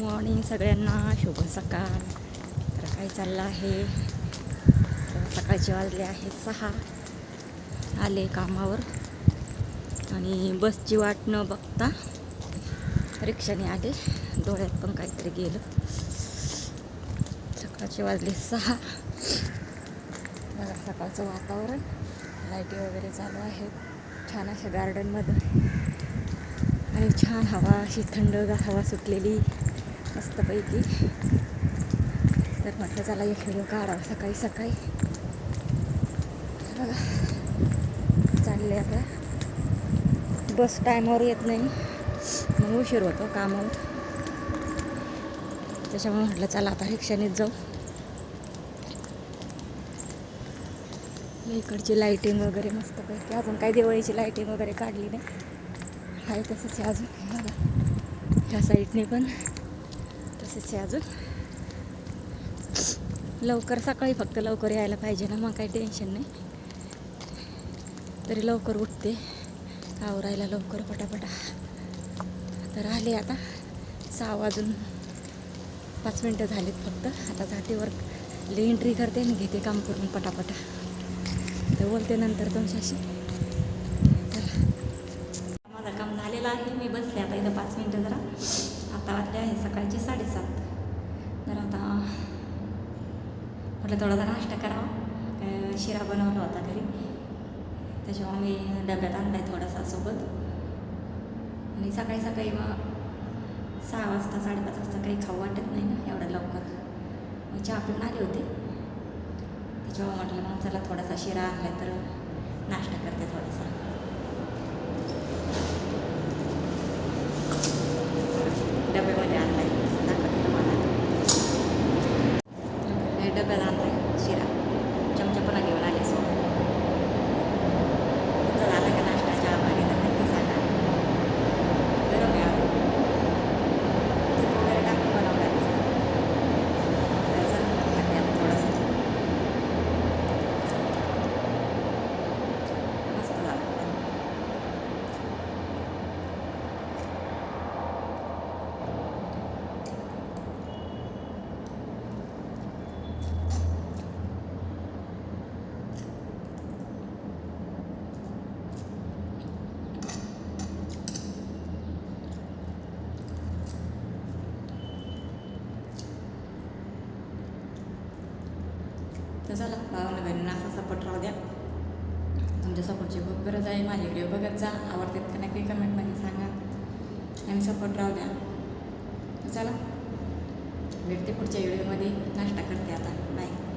Morning सगळ्यांना शुभ सकाळ. तर काय चाललं आहे? तर सकाळचे वाजले आहेत सहा. आले कामावर. आणि बसची वाट न बघता रिक्षाने आले. डोळ्यात पण काहीतरी गेलं. सकाळचे वाजले सहा. बघा सकाळचं वातावरण. लाईटी वगैरे चालू आहेत. छान अशा गार्डनमध्ये आणि छान हवा अशी थंडगार हवा सुटलेली. मस्तपैकी. तर म्हटलं चला एक व्हिडिओ काढावा सकाळी सकाळी. बघा चालले आता. बस टायमावर येत नाही. मग उशीर होतो कामावर. त्याच्यामुळे म्हटलं चला आता रिक्षानेच जाऊ. इकडची लाईटिंग वगैरे मस्तपैकी. अजून काही दिवाळीची लाईटिंग वगैरे काढली नाही. आहे तसंच आहे अजून. बघा. ह्या साईडने पण तसंच आहे अजून. लवकर सकाळी फक्त लवकर यायला पाहिजे ना मग काही टेन्शन नाही. तरी लवकर उठते आवरायला लवकर पटापटा. तर आले आता सहा वाजून पाच मिनटं झालीत फक्त. आता जाते एंट्री करते आणि घेते काम करून पटापटा. तर बोलते नंतर तुमच्याशी. तर माझं काम झालेलं आहे मी बसले आता इथं पाच मिनटं जरा. आता वाजले आहे सकाळचे साडेसात. तर आता म्हटलं थोडासा नाश्ता करावा. काय शिरा बनवला होता घरी. त्याच्यामुळे मी डब्यात आणलाय थोडासा सोबत. आणि सकाळी सकाळी मग सहा वाजता साडेपाच वाजता काही खाऊ वाटत नाही ना एवढ्या लवकर. मग चहा पिऊन आले होते. त्याच्यामुळे म्हटलं मग चला थोडासा शिरा आणलाय तर नाश्ता करते थोडासा. हे डब्यात आणलाय शिरा तर चला भावाला बहिणींना असा सपोर्ट राहू द्या तुमच्या सपोर्टची खूप गरज आहे माझे व्हिडिओ बघत जा आवडतात का काही कमेंटमध्ये सांगा आणि सपोर्ट राहू द्या चला भेटते पुढच्या व्हिडिओमध्ये नाश्ता करते आता बाय